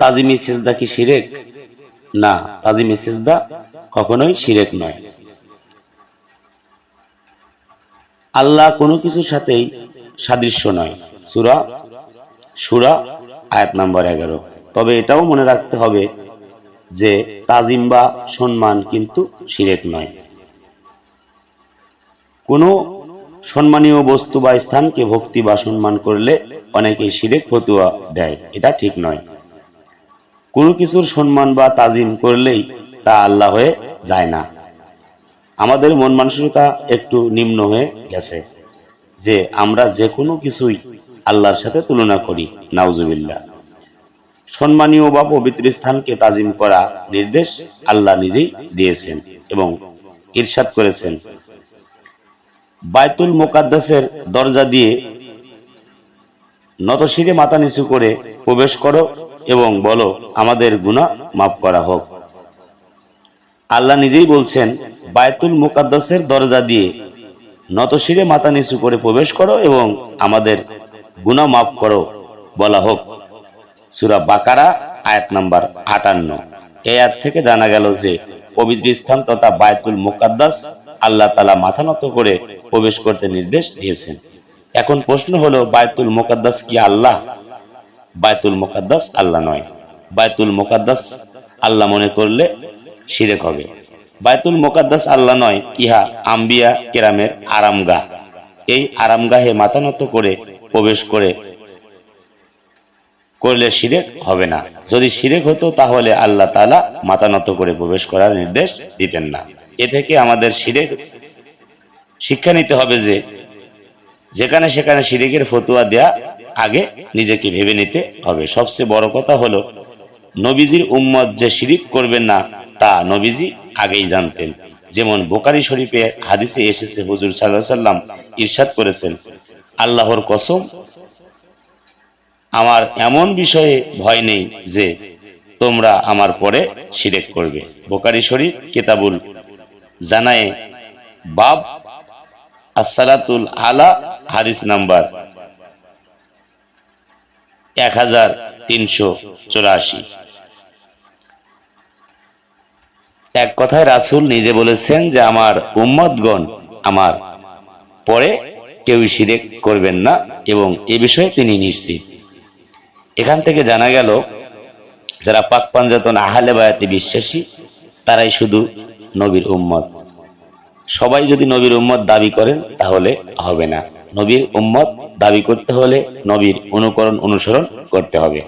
তাজিমি সেজদা কি শিরেক? না, তাজিমি সেজদা কখনোই শিরেক নয়। আল্লাহ কোনো কিছুর সাথেই সাদৃশ্য নয়। সুরা সুরা আয়াত নাম্বার এগারো। তবে এটাও মনে রাখতে হবে যে তাজিম বা সম্মান কিন্তু শিরেক নয়। কোনো সম্মানীয় বস্তু বা স্থানকে ভক্তি বা সম্মান করলে অনেকে শিরেক ফতুয়া দেয়। এটা ঠিক নয়। কোনো কিছুর সম্মান বা তাজিম করলেই তা আল্লাহ হয়ে যায় না। আমাদের মন মানসিকতা একটু নিম্ন হয়ে গেছে, যে আমরা যে কোনো কিছুই আল্লাহর সাথে তুলনা করি, নাউজুবিল্লাহ। সম্মানীয় বা পবিত্র স্থানকে তাজিম করা নির্দেশ আল্লাহ নিজেই দিয়েছেন এবং ইরশাদ করেছেন। বায়তুল মোকাদ্দাসের দরজা দিয়ে নতশিরে মাথা নিচু করে প্রবেশ করো এবং বলো, আমাদের গুনাহ মাফ করা হোক। আল্লাহ নিজেই বলছেন, বায়তুল মুকাদ্দাসের দরজা দিয়ে নতশিরে মাথা নিচু করে প্রবেশ করো এবং আমাদের গুনাহ মাফ করো বলা হোক। সুরা বাকারা, আয়াত নাম্বার আটান্ন। এই আয়াত থেকে জানা গেল যে, পবিত্র স্থান তথা বায়তুল মুকাদ্দাস আল্লাহ তালা মাথা নত করে প্রবেশ করতে নির্দেশ দিয়েছেন। এখন প্রশ্ন হলো, বায়তুল মুকাদ্দাস কি আল্লাহ বায়তুল মুকাদ্দাস আল্লাহ নয়। বায়তুল মুকাদ্দাস আল্লাহ মনে করলে শিরেক হবে। বায়তুল মুকাদ্দাস আল্লাহ নয়, ইহা আম্বিয়া কেরামের আরামগাহ। এই আরামগাহে মাথা নত করে প্রবেশ করে করলে শিরেক হবে না। যদি শিরেক হতো, তাহলে আল্লাহ তালা মাথা নত করে প্রবেশ করার নির্দেশ দিতেন না। এ থেকে আমাদের শিরেক শিক্ষা নিতে হবে যে, যেখানে সেখানে শিরিকের ফতুয়া দেয়া আগে নিজেকে ভেবে নিতে হবে। সবচেয়ে বড় কথা হলো, নবীজির উম্মত যে শিরিক করবেন না, তা নবীজি আগেই জানতেন। যেমন বোকারি শরীফে হাদিসে এসেছে, হুজুর সাল্লাহ সাল্লাম ইরশাদ করেছেন, আল্লাহর কসম, আমার এমন বিষয়ে ভয় নেই যে তোমরা আমার পরে শিরেক করবে। বোকারি শরীফ কেতাবুল জানায়, বাব আসসালাতুল আলা হাদিস নাম্বার এক হাজার তিনশো চুরাশি। এক কথায় রাসুল নিজে বলেছেন যে, আমার উম্মতগণ আমার পরে কেউ শিরেক করবেন না এবং এ বিষয়ে তিনি নিশ্চিত। এখান থেকে জানা গেল, যারা পাক পাঞ্জাতন আহালে বায়াতে বিশ্বাসী, তারাই শুধু নবীর উম্মত। সবাই যদি নবীর উম্মত দাবি করেন, তাহলে হবে না। নবীর উম্মত দাবি করতে হলে নবীর অনুকরণ অনুসরণ করতে হবে।